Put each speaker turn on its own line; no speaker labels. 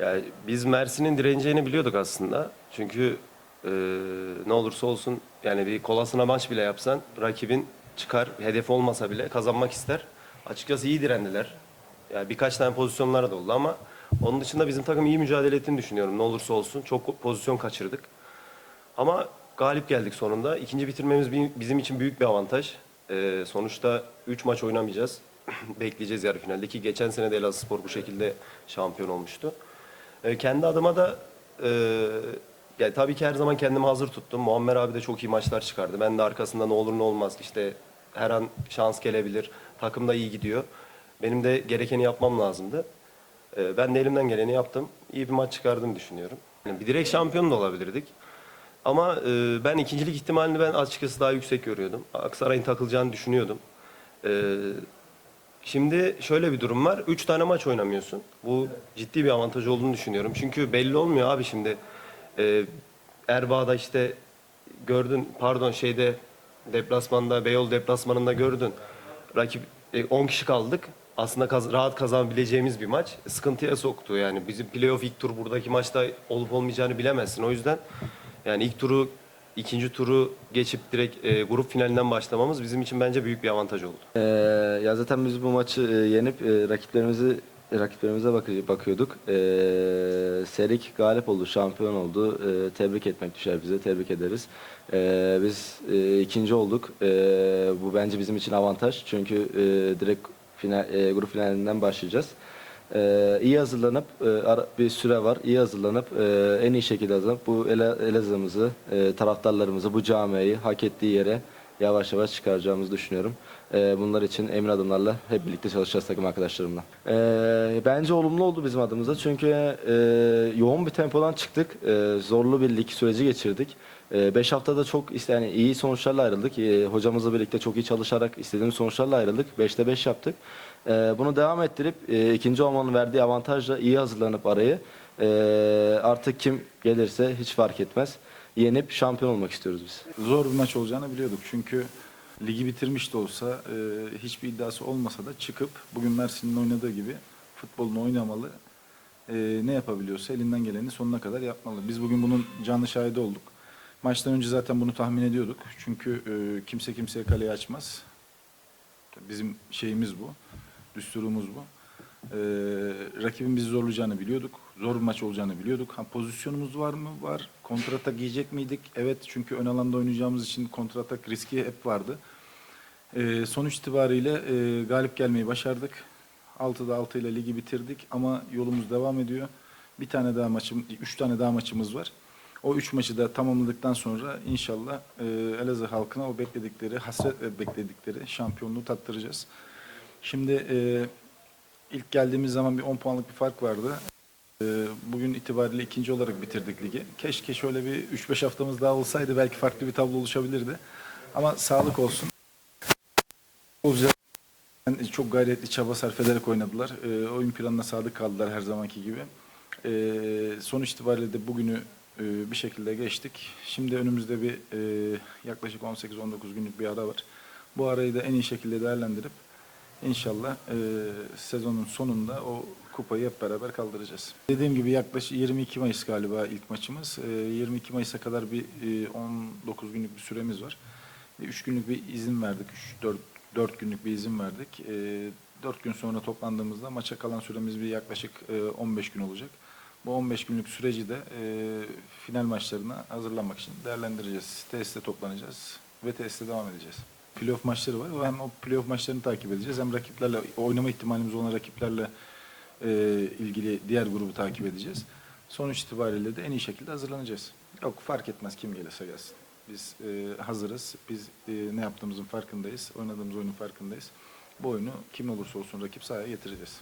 Yani biz Mersin'in direneceğini biliyorduk aslında. Çünkü e, ne olursa olsun yani bir kolasına maç bile yapsan rakibin çıkar hedef olmasa bile kazanmak ister. Açıkçası iyi direndiler. Yani birkaç tane pozisyonlar da oldu ama onun dışında bizim takım iyi mücadele ettiğini düşünüyorum. Ne olursa olsun çok pozisyon kaçırdık. Ama galip geldik sonunda. İkinci bitirmemiz bi- bizim için büyük bir avantaj. Ee, sonuçta 3 maç oynamayacağız. Bekleyeceğiz yarı finalde ki geçen sene de Elazığspor bu şekilde şampiyon olmuştu. Ee, kendi adıma da e, yani tabii ki her zaman kendimi hazır tuttum. Muammer abi de çok iyi maçlar çıkardı. Ben de arkasında ne olur ne olmaz işte her an şans gelebilir. Takım da iyi gidiyor. Benim de gerekeni yapmam lazımdı. Ee, ben de elimden geleni yaptım. İyi bir maç çıkardığımı düşünüyorum. Yani bir direkt şampiyon da olabilirdik. Ama e, ben ikincilik ihtimalini ben açıkçası daha yüksek görüyordum. Aksaray'ın takılacağını düşünüyordum. E, şimdi şöyle bir durum var. Üç tane maç oynamıyorsun. Bu ciddi bir avantaj olduğunu düşünüyorum. Çünkü belli olmuyor abi şimdi. E, Erbaa'da işte gördün pardon şeyde deplasmanda Beyoğlu deplasmanında gördün. Rakip e, 10 kişi kaldık. Aslında kaz- rahat kazanabileceğimiz bir maç. Sıkıntıya soktu yani. Bizim playoff ilk tur buradaki maçta olup olmayacağını bilemezsin. O yüzden yani ilk turu ikinci turu geçip direkt e, grup finalinden başlamamız bizim için bence büyük bir avantaj oldu.
Ee, ya zaten biz bu maçı e, yenip e, rakiplerimizi rakiplerimize bakı- bakıyorduk. Ee, Serik galip oldu, şampiyon oldu. Ee, tebrik etmek düşer bize, tebrik ederiz. Ee, biz e, ikinci olduk. Ee, bu bence bizim için avantaj çünkü e, direkt final, e, grup finalinden başlayacağız. Ee, iyi hazırlanıp e, bir süre var. İyi hazırlanıp e, en iyi şekilde hazırlanıp bu Elazığ'ımızı, e, taraftarlarımızı, bu camiayı hak ettiği yere yavaş yavaş çıkaracağımızı düşünüyorum. Ee, bunlar için emin adımlarla hep birlikte çalışacağız takım arkadaşlarımla. Ee, bence olumlu oldu bizim adımıza çünkü e, yoğun bir tempodan çıktık. E, zorlu bir lig süreci geçirdik. 5 haftada çok yani iyi sonuçlarla ayrıldık. E, hocamızla birlikte çok iyi çalışarak istediğimiz sonuçlarla ayrıldık. 5'te 5 yaptık. E, bunu devam ettirip e, ikinci olmanın verdiği avantajla iyi hazırlanıp arayı e, artık kim gelirse hiç fark etmez. Yenip şampiyon olmak istiyoruz biz.
Zor bir maç olacağını biliyorduk. Çünkü ligi bitirmiş de olsa e, hiçbir iddiası olmasa da çıkıp bugün Mersin'in oynadığı gibi futbolunu oynamalı. E, ne yapabiliyorsa elinden geleni sonuna kadar yapmalı. Biz bugün bunun canlı şahidi olduk. Maçtan önce zaten bunu tahmin ediyorduk. Çünkü e, kimse kimseye kaleyi açmaz. Bizim şeyimiz bu. Düsturumuz bu. Ee, rakibin bizi zorlayacağını biliyorduk. Zor bir maç olacağını biliyorduk. Ha, pozisyonumuz var mı? Var. Kontratak giyecek miydik? Evet çünkü ön alanda oynayacağımız için kontratak riski hep vardı. Ee, sonuç itibariyle e, galip gelmeyi başardık. 6'da 6 ile ligi bitirdik ama yolumuz devam ediyor. Bir tane daha maçım, üç tane daha maçımız var. O üç maçı da tamamladıktan sonra inşallah e, Elazığ halkına o bekledikleri, hasret bekledikleri şampiyonluğu tattıracağız. Şimdi e, ilk geldiğimiz zaman bir 10 puanlık bir fark vardı. E, bugün itibariyle ikinci olarak bitirdik ligi. Keşke şöyle bir 3-5 haftamız daha olsaydı belki farklı bir tablo oluşabilirdi. Ama sağlık olsun. Yani Çok gayretli çaba sarf ederek oynadılar. E, oyun planına sadık kaldılar her zamanki gibi. E, sonuç itibariyle de bugünü e, bir şekilde geçtik. Şimdi önümüzde bir e, yaklaşık 18-19 günlük bir ara var. Bu arayı da en iyi şekilde değerlendirip inşallah e, sezonun sonunda o kupayı hep beraber kaldıracağız. Dediğim gibi yaklaşık 22 Mayıs galiba ilk maçımız. E, 22 Mayıs'a kadar bir e, 19 günlük bir süremiz var. 3 günlük bir izin verdik. 4 4 günlük bir izin verdik. E, 4 gün sonra toplandığımızda maça kalan süremiz bir yaklaşık e, 15 gün olacak. Bu 15 günlük süreci de e, final maçlarına hazırlanmak için değerlendireceğiz. Tesiste toplanacağız ve tesiste devam edeceğiz. Playoff maçları var. Hem o playoff maçlarını takip edeceğiz hem rakiplerle oynama ihtimalimiz olan rakiplerle e, ilgili diğer grubu takip edeceğiz. Sonuç itibariyle de en iyi şekilde hazırlanacağız. Yok fark etmez kim gelirse gelsin. Biz e, hazırız. Biz e, ne yaptığımızın farkındayız. Oynadığımız oyunun farkındayız. Bu oyunu kim olursa olsun rakip sahaya getireceğiz.